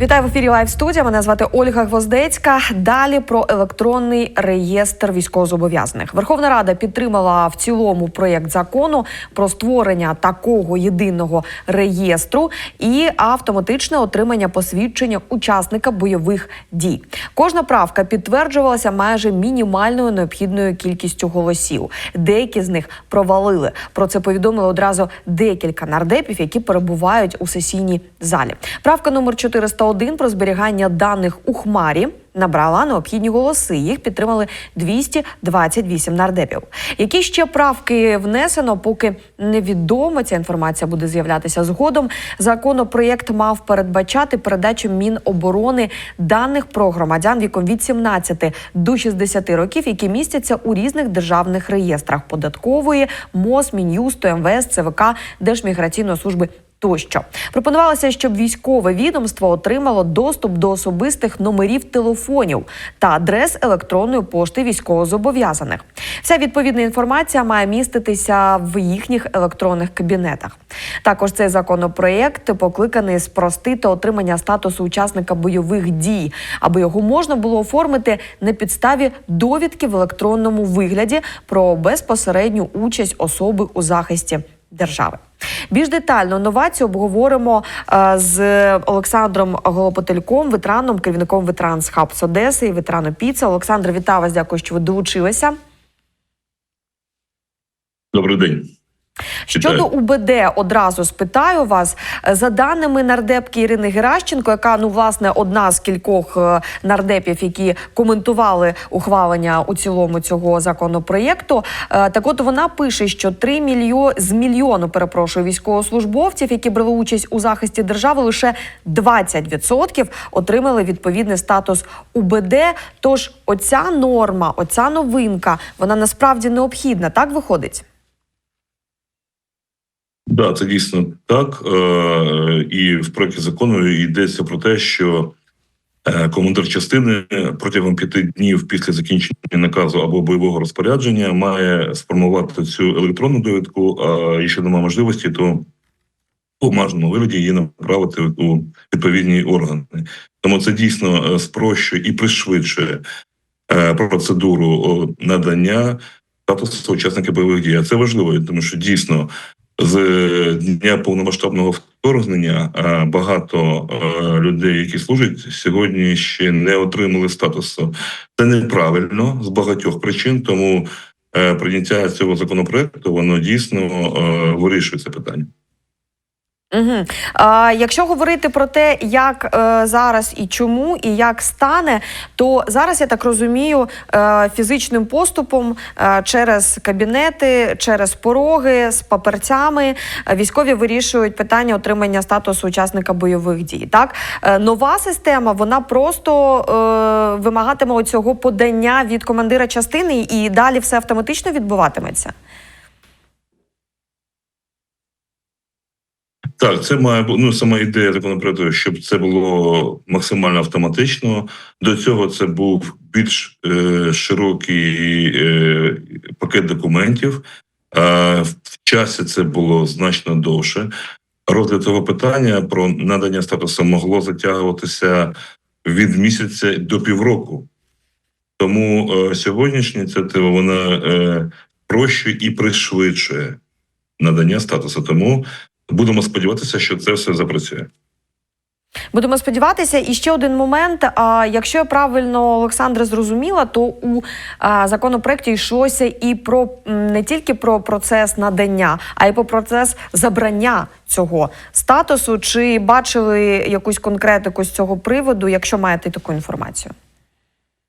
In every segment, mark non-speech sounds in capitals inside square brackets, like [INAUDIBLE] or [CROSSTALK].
Вітаю в ефірі Лайв студія. Мене звати Ольга Гвоздецька. Далі про електронний реєстр військовозобов'язаних. Верховна Рада підтримала в цілому проєкт закону про створення такого єдиного реєстру і автоматичне отримання посвідчення учасника бойових дій. Кожна правка підтверджувалася майже мінімальною необхідною кількістю голосів. Деякі з них провалили. Про це повідомили одразу декілька нардепів, які перебувають у сесійній залі. Правка номер 401 про зберігання даних у хмарі. Набрала необхідні голоси. Їх підтримали 228 нардепів. Які ще правки внесено, поки невідомо. Ця інформація буде з'являтися згодом. Законопроєкт мав передбачати передачу Міноборони даних про громадян віком від 17 до 60 років, які містяться у різних державних реєстрах податкової, МОЗ, Мін'юсту, МВС, ЦВК, Держміграційної служби тощо пропонувалося, щоб військове відомство отримало доступ до особистих номерів телефонів та адрес електронної пошти військовозобов'язаних. Вся відповідна інформація має міститися в їхніх електронних кабінетах. Також цей законопроєкт покликаний спростити отримання статусу учасника бойових дій, аби його можна було оформити на підставі довідки в електронному вигляді про безпосередню участь особи у захисті держави. Більш детально новацію обговоримо е, з Олександром Голопотельком, ветераном, керівником ветеранс Хаб з Одеси і ветераном Піца. Олександр, вітаю вас. Дякую, що ви долучилися. Добрий день. Щодо УБД, одразу спитаю вас за даними нардепки Ірини Геращенко, яка ну власне одна з кількох е, нардепів, які коментували ухвалення у цілому цього законопроєкту. е, Так, от вона пише, що 3 мільйо з мільйону перепрошую військовослужбовців, які брали участь у захисті держави, лише 20% отримали відповідний статус УБД. Тож оця норма, оця новинка, вона насправді необхідна. Так виходить. Да, це дійсно так. Е, І в проєкті закону йдеться про те, що е, командир частини протягом п'яти днів після закінчення наказу або бойового розпорядження має сформувати цю електронну довідку. А якщо немає можливості, то в обмеженому вигляді її направити у відповідні органи. Тому це дійсно е, спрощує і пришвидшує процедуру надання статусу учасника бойових дій. А це важливо, тому що дійсно з дня повномасштабного вторгнення е, багато е, людей, які служать сьогодні, ще не отримали статусу. Це неправильно з багатьох причин. Тому е, прийняття цього законопроекту воно дійсно вирішує це питання. Угу. А, якщо говорити про те, як е, зараз і чому, і як стане, то зараз я так розумію, е, фізичним поступом е, через кабінети, через пороги з паперцями е, військові вирішують питання отримання статусу учасника бойових дій. Так е, нова система вона просто е, вимагатиме цього подання від командира частини, і далі все автоматично відбуватиметься. Так, це має ну сама ідея законопроекту, щоб це було максимально автоматично. До цього це був більш е, широкий е, пакет документів. А в часі це було значно довше. Розгляд цього питання про надання статусу могло затягуватися від місяця до півроку. Тому е, сьогоднішня ініціатива вона е, проще і пришвидшує надання статусу. Тому Будемо сподіватися, що це все запрацює. Будемо сподіватися, і ще один момент. А якщо я правильно Олександре зрозуміла, то у законопроекті йшлося і про не тільки про процес надання, а й про процес забрання цього статусу. Чи бачили якусь конкретику з цього приводу, якщо маєте таку інформацію?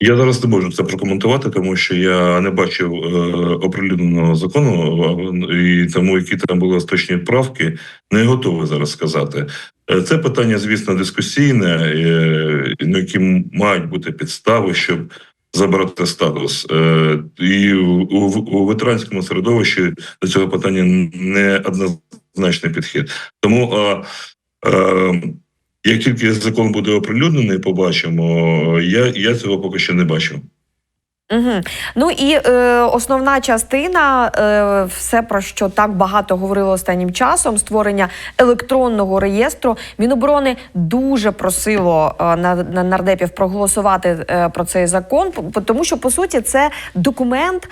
Я зараз не можу це прокоментувати, тому що я не бачив е, оприлюдненого закону, і тому які там були остаточні правки, не готовий зараз сказати. Е, Це питання, звісно, дискусійне, е, на які мають бути підстави, щоб забрати статус. Е, І у, ветеранському середовищі до цього питання не однозначний підхід. Тому е, е, як тільки закон буде оприлюднений, побачимо. Я, я цього поки що не бачу. Угу. Ну і е, основна частина, е, все про що так багато говорили останнім часом, створення електронного реєстру. Міноборони дуже просило е, на, на нардепів проголосувати е, про цей закон, тому що по суті це документ, е,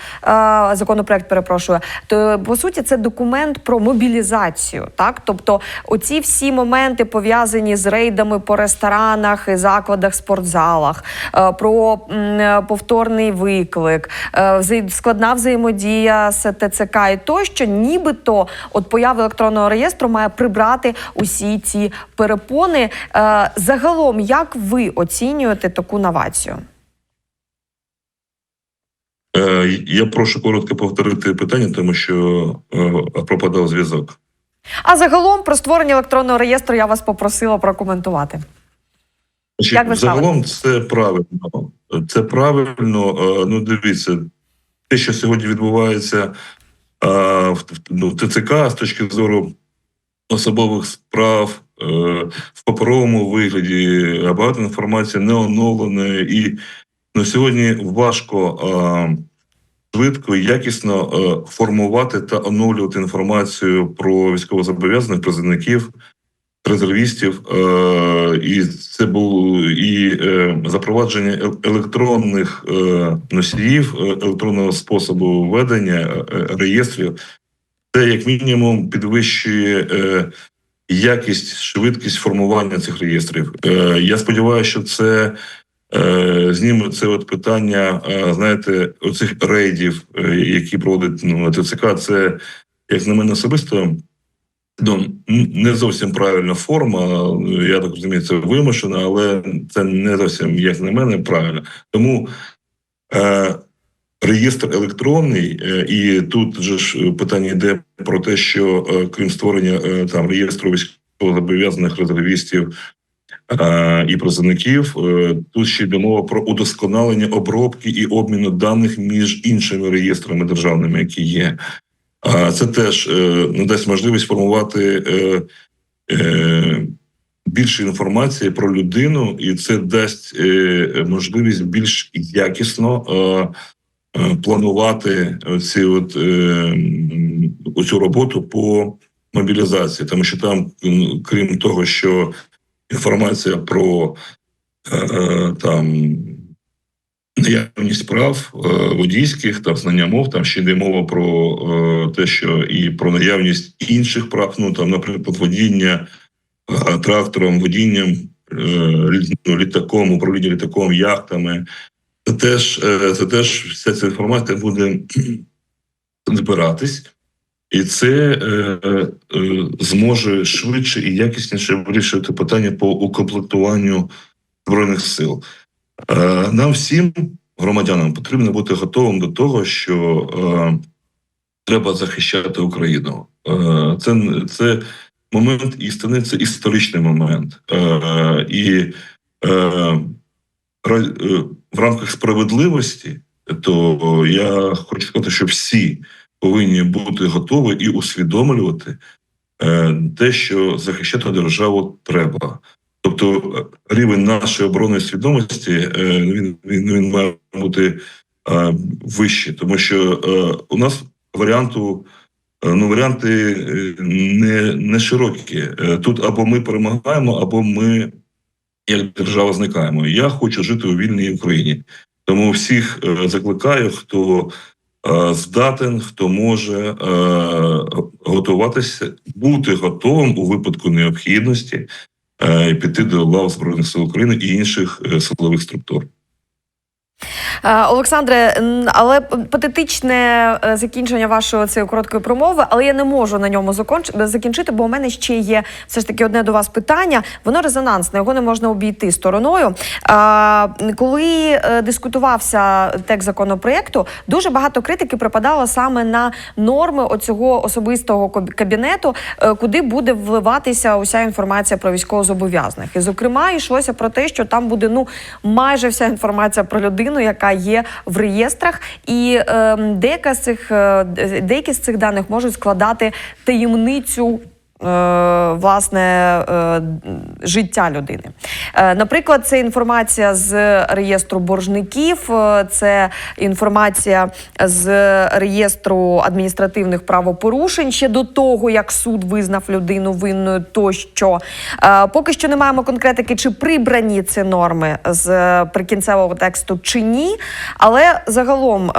законопроект перепрошую. То по суті, це документ про мобілізацію. Так, тобто, оці всі моменти пов'язані з рейдами по ресторанах і закладах, спортзалах, е, про м, е, повторний виклик, е, складна взаємодія з ТЦК і тощо, нібито от поява електронного реєстру має прибрати усі ці перепони. Е, Загалом, як ви оцінюєте таку новацію? Е, Я прошу коротко повторити питання, тому що пропадав зв'язок. А загалом про створення електронного реєстру я вас попросила прокоментувати. Як ви загалом це правильно. Це правильно. Е, Ну, дивіться, те, що сьогодні відбувається е, ну, в ТЦК з точки зору особових справ е, в паперовому вигляді, багато інформації не оновлена. І ну, сьогодні важко швидко і якісно формувати та оновлювати інформацію про військовозобов'язаних призовників резервістів, е, і це було і е, запровадження електронних е, носіїв, електронного способу ведення реєстрів. Це як мінімум підвищує якість, швидкість формування цих реєстрів. Я сподіваюся, що це. Зніме це от питання, знаєте, оцих рейдів, які проводить ну, ТЦК, це, як на мене особисто, ну, не зовсім правильна форма. Я так розумію, це вимушено, але це не зовсім, як на мене, правильно. Тому е, реєстр електронний, е, і тут же ж питання йде про те, що е, крім створення е, там реєстру військовозобов'язаних резервістів. е, І призовників е, тут ще йде мова про удосконалення обробки і обміну даних між іншими реєстрами державними, які є. А це теж е, надасть можливість формувати е, е, більше інформації про людину, і це дасть можливість більш якісно планувати ці от, оцю роботу по мобілізації, тому що там, крім того, що інформація про там наявність прав е, водійських та знання мов. Там ще йде мова про е, те, що і про наявність інших прав. Ну там, наприклад, водіння е, трактором, водінням ну, літаком, управління літаком, яхтами. Це теж це теж вся ця інформація буде [CLEARS THROAT] збиратись. І це е, е, зможе швидше і якісніше вирішувати питання по укомплектуванню збройних сил. Е, Нам всім громадянам потрібно бути готовим до того, що е, треба захищати Україну. Е, це, це момент істини, це історичний момент. І в рамках справедливості, то я хочу сказати, що всі повинні бути готові і усвідомлювати те, що захищати державу треба. Тобто е, рівень нашої оборонної свідомості е, він, він, він має бути е, вищий, тому що у нас варіанту. Ну, варіанти не, не широкі. Тут або ми перемагаємо, або ми, як держава, зникаємо. Я хочу жити у вільній Україні. Тому всіх закликаю, хто здатен, хто може готуватися, бути готовим у випадку необхідності е, піти до лав Збройних сил України і інших е, силових структур. Е, Олександре, але патетичне е, закінчення вашої цієї короткої промови, але я не можу на ньому закінчити, бо у мене ще є все ж таки одне до вас питання. Воно резонансне, його не можна обійти стороною. Коли е, дискутувався текст законопроекту, дуже багато критики припадало саме на норми оцього особистого кабінету, куди буде вливатися уся інформація про військовозобов'язаних. І зокрема, йшлося про те, що там буде ну майже вся інформація про людину, яка є в реєстрах, і е, деяка з цих е, деякі з цих даних можуть складати таємницю власне е, життя людини. Е, Наприклад, це інформація з реєстру боржників, е, це інформація з реєстру адміністративних правопорушень ще до того, як суд визнав людину винною, тощо Е, поки що не маємо конкретики, чи прибрані ці норми з е, прикінцевого тексту чи ні. Але загалом, е,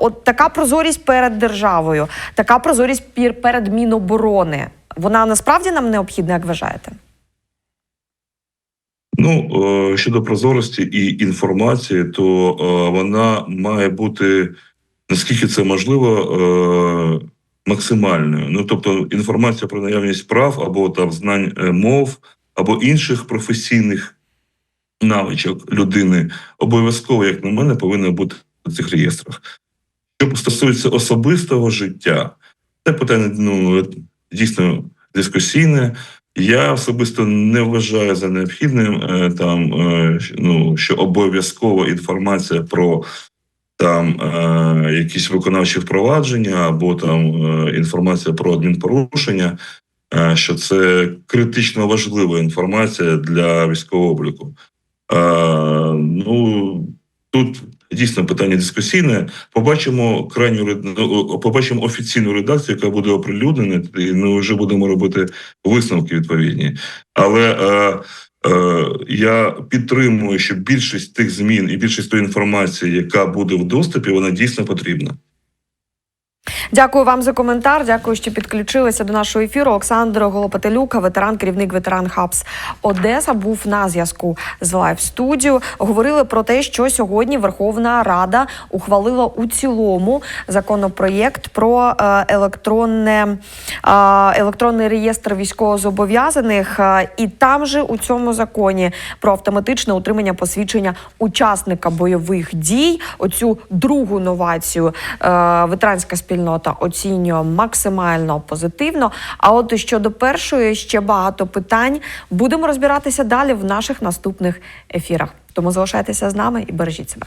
от така прозорість перед державою, така прозорість перед Міноборони. Вона насправді нам необхідна, як вважаєте? Ну е, щодо прозорості і інформації, то е, вона має бути наскільки це можливо е, максимальною. Ну тобто, інформація про наявність прав або там знань мов, або інших професійних навичок людини обов'язково, як на мене, повинна бути в цих реєстрах. Що стосується особистого життя, це питання ну дійсно дискусійне. Я особисто не вважаю за необхідним е, там, е, ну, що обов'язкова інформація про там е, якісь виконавчі впровадження або там інформація про адмінпорушення, що це критично важлива інформація для військового обліку. Ну тут дійсно питання дискусійне. Побачимо крайню ну, побачимо офіційну редакцію, яка буде оприлюднена, і ми вже будемо робити висновки відповідні. Але е, е, я підтримую, що більшість тих змін і більшість тої інформації, яка буде в доступі, вона дійсно потрібна. Дякую вам за коментар. Дякую, що підключилися до нашого ефіру. Олександр Голопотелюка, ветеран, керівник ветеран Хабс Одеса, був на зв'язку з Лайв студіо. Говорили про те, що сьогодні Верховна Рада ухвалила у цілому законопроєкт про е, електронне е, електронний реєстр військовозобов'язаних. І там же у цьому законі про автоматичне утримання посвідчення учасника бойових дій. Оцю другу новацію е, ветеранська спільнота оцінює максимально позитивно. А от щодо першої ще багато питань будемо розбиратися далі в наших наступних ефірах. Тому залишайтеся з нами і бережіть себе.